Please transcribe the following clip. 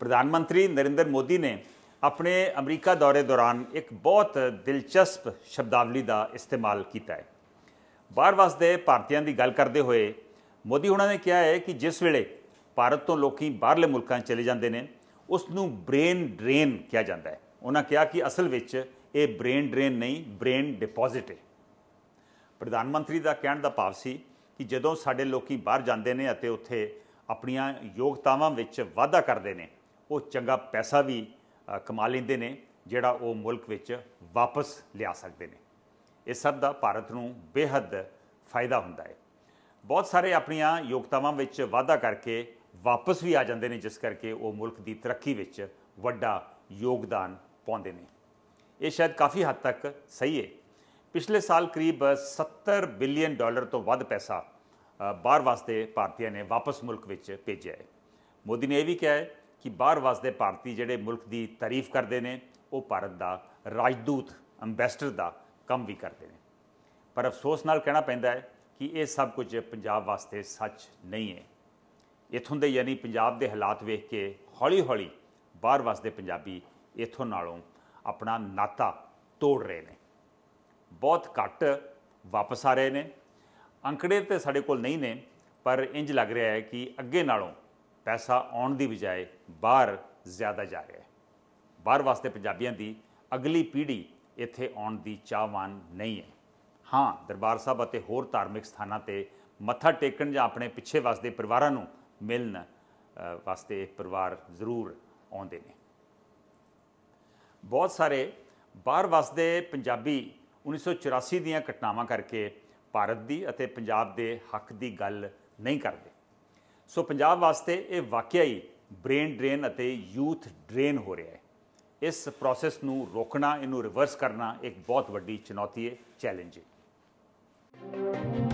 ਪ੍ਰਧਾਨ ਮੰਤਰੀ ਨਰਿੰਦਰ ਮੋਦੀ ਨੇ ਆਪਣੇ ਅਮਰੀਕਾ ਦੌਰੇ ਦੌਰਾਨ ਇੱਕ ਬਹੁਤ ਦਿਲਚਸਪ ਸ਼ਬਦਾਵਲੀ ਦਾ ਇਸਤੇਮਾਲ ਕੀਤਾ ਹੈ। ਬਾਹਰ ਵਸਦੇ ਭਾਰਤੀਆਂ ਦੀ ਗੱਲ ਕਰਦੇ ਹੋਏ ਮੋਦੀ ਉਹਨਾਂ ਨੇ ਕਿਹਾ ਹੈ ਕਿ ਜਿਸ ਵੇਲੇ ਭਾਰਤ ਤੋਂ ਲੋਕੀ ਬਾਹਰਲੇ ਮੁਲਕਾਂ ਚਲੇ ਜਾਂਦੇ ਨੇ ਉਸ ਨੂੰ ਬ੍ਰੇਨ ਡਰੇਨ ਕਿਹਾ ਜਾਂਦਾ ਹੈ। ਉਹਨਾਂ ਕਿਹਾ ਕਿ ਅਸਲ ਵਿੱਚ ਇਹ ਬ੍ਰੇਨ ਡਰੇਨ ਨਹੀਂ, ਬ੍ਰੇਨ ਡਿਪੋਜ਼ਿਟ ਹੈ। ਪ੍ਰਧਾਨ ਮੰਤਰੀ ਦਾ ਕਹਿਣ ਦਾ ਭਾਵ ਸੀ ਕਿ ਜਦੋਂ ਸਾਡੇ ਲੋਕੀ ਬਾਹਰ ਜਾਂਦੇ ਨੇ ਅਤੇ ਉੱਥੇ ਆਪਣੀਆਂ ਯੋਗਤਾਵਾਂ ਵਿੱਚ ਵਾਧਾ ਕਰਦੇ ਨੇ ਉਹ ਚੰਗਾ ਪੈਸਾ ਵੀ ਕਮਾ ਲੈਂਦੇ ਨੇ, ਜਿਹੜਾ ਉਹ ਮੁਲਕ ਵਿੱਚ ਵਾਪਸ ਲਿਆ ਸਕਦੇ ਨੇ। ਇਹ ਸਭ ਦਾ ਭਾਰਤ ਨੂੰ ਬੇਹੱਦ ਫਾਇਦਾ ਹੁੰਦਾ ਹੈ। ਬਹੁਤ ਸਾਰੇ ਆਪਣੀਆਂ ਯੋਗਤਾਵਾਂ ਵਿੱਚ ਵਾਧਾ ਕਰਕੇ ਵਾਪਸ ਵੀ ਆ ਜਾਂਦੇ ਨੇ, ਜਿਸ ਕਰਕੇ ਉਹ ਮੁਲਕ ਦੀ ਤਰੱਕੀ ਵਿੱਚ ਵੱਡਾ ਯੋਗਦਾਨ ਪਾਉਂਦੇ ਨੇ। ਇਹ ਸ਼ਾਇਦ ਕਾਫੀ ਹੱਦ ਤੱਕ ਸਹੀ ਹੈ। ਪਿਛਲੇ ਸਾਲ ਕਰੀਬ 70 ਬਿਲੀਅਨ ਡਾਲਰ ਤੋਂ ਵੱਧ ਪੈਸਾ ਬਾਹਰ ਵਾਸਤੇ ਭਾਰਤੀਆਂ ਨੇ ਵਾਪਸ ਮੁਲਕ ਵਿੱਚ ਭੇਜਿਆ ਹੈ। ਮੋਦੀ ਨੇ ਇਹ ਵੀ ਕਿਹਾ ਹੈ ਕਿ ਬਾਹਰ ਵਾਸਤੇ ਭਾਰਤੀ ਜਿਹੜੇ ਮੁਲਕ ਦੀ ਤਾਰੀਫ ਕਰਦੇ ਨੇ, ਉਹ ਭਾਰਤ ਦਾ ਰਾਜਦੂਤ ਅੰਬੈਸਡਰ ਦਾ ਕੰਮ ਵੀ ਕਰਦੇ ਨੇ। ਪਰ ਅਫਸੋਸ ਨਾਲ ਕਹਿਣਾ ਪੈਂਦਾ ਹੈ ਕਿ ਇਹ ਸਭ ਕੁਝ ਪੰਜਾਬ ਵਾਸਤੇ ਸੱਚ ਨਹੀਂ ਹੈ। ਇਥੋਂ ਦੇ ਯਾਨੀ ਪੰਜਾਬ ਦੇ ਹਾਲਾਤ ਵੇਖ ਕੇ ਹੌਲੀ-ਹੌਲੀ ਬਾਹਰ ਵਸਦੇ ਪੰਜਾਬੀ ਇਥੋਂ ਨਾਲੋਂ ਆਪਣਾ ਨਾਤਾ ਤੋੜ ਰਹੇ ਨੇ। ਬਹੁਤ ਘੱਟ ਵਾਪਸ ਆ ਰਹੇ ਨੇ। ਅੰਕੜੇ ਤੇ ਸਾਡੇ ਕੋਲ ਨਹੀਂ ਨੇ, ਪਰ ਇੰਜ ਲੱਗ ਰਿਹਾ ਹੈ ਕਿ ਅੱਗੇ ਨਾਲੋਂ ਪੈਸਾ ਆਉਣ ਦੀ ਬਜਾਏ ਬਾਹਰ ਜ਼ਿਆਦਾ ਜਾ ਰਿਹਾ ਹੈ। ਬਾਹਰ ਵਾਸਤੇ ਪੰਜਾਬੀਆਂ ਦੀ ਅਗਲੀ ਪੀੜ੍ਹੀ ਇੱਥੇ ਆਉਣ ਦੀ ਚਾਹਵਾਨ ਨਹੀਂ ਹੈ। ਹਾਂ, ਦਰਬਾਰ ਸਾਹਿਬ ਅਤੇ ਹੋਰ ਧਾਰਮਿਕ ਸਥਾਨਾਂ ਤੇ ਮੱਥਾ ਟੇਕਣ ਜਾਂ ਆਪਣੇ ਪਿੱਛੇ ਵਸਦੇ ਪਰਿਵਾਰਾਂ ਨੂੰ ਮਿਲਣ ਵਾਸਤੇ ਪਰਿਵਾਰ ਜ਼ਰੂਰ ਆਉਂਦੇ ਨੇ। ਬਹੁਤ ਸਾਰੇ ਬਾਹਰ ਵਸਦੇ ਪੰਜਾਬੀ 1984 ਦੀਆਂ ਘਟਨਾਵਾਂ ਕਰਕੇ ਭਾਰਤ ਦੀ ਅਤੇ ਪੰਜਾਬ ਦੇ ਹੱਕ ਦੀ ਗੱਲ ਨਹੀਂ ਕਰਦੇ। ਸੋ ਪੰਜਾਬ ਵਾਸਤੇ ਇਹ ਵਾਕਿਆ ਹੀ ਬ੍ਰੇਨ ਡਰੇਨ ਅਤੇ ਯੂਥ ਡਰੇਨ ਹੋ ਰਿਹਾ ਹੈ। ਇਸ ਪ੍ਰੋਸੈਸ ਨੂੰ ਰੋਕਣਾ, ਇਹਨੂੰ ਰਿਵਰਸ ਕਰਨਾ ਇੱਕ ਬਹੁਤ ਵੱਡੀ ਚੁਣੌਤੀ ਹੈ ਚੈਲੰਜ ਹੈ।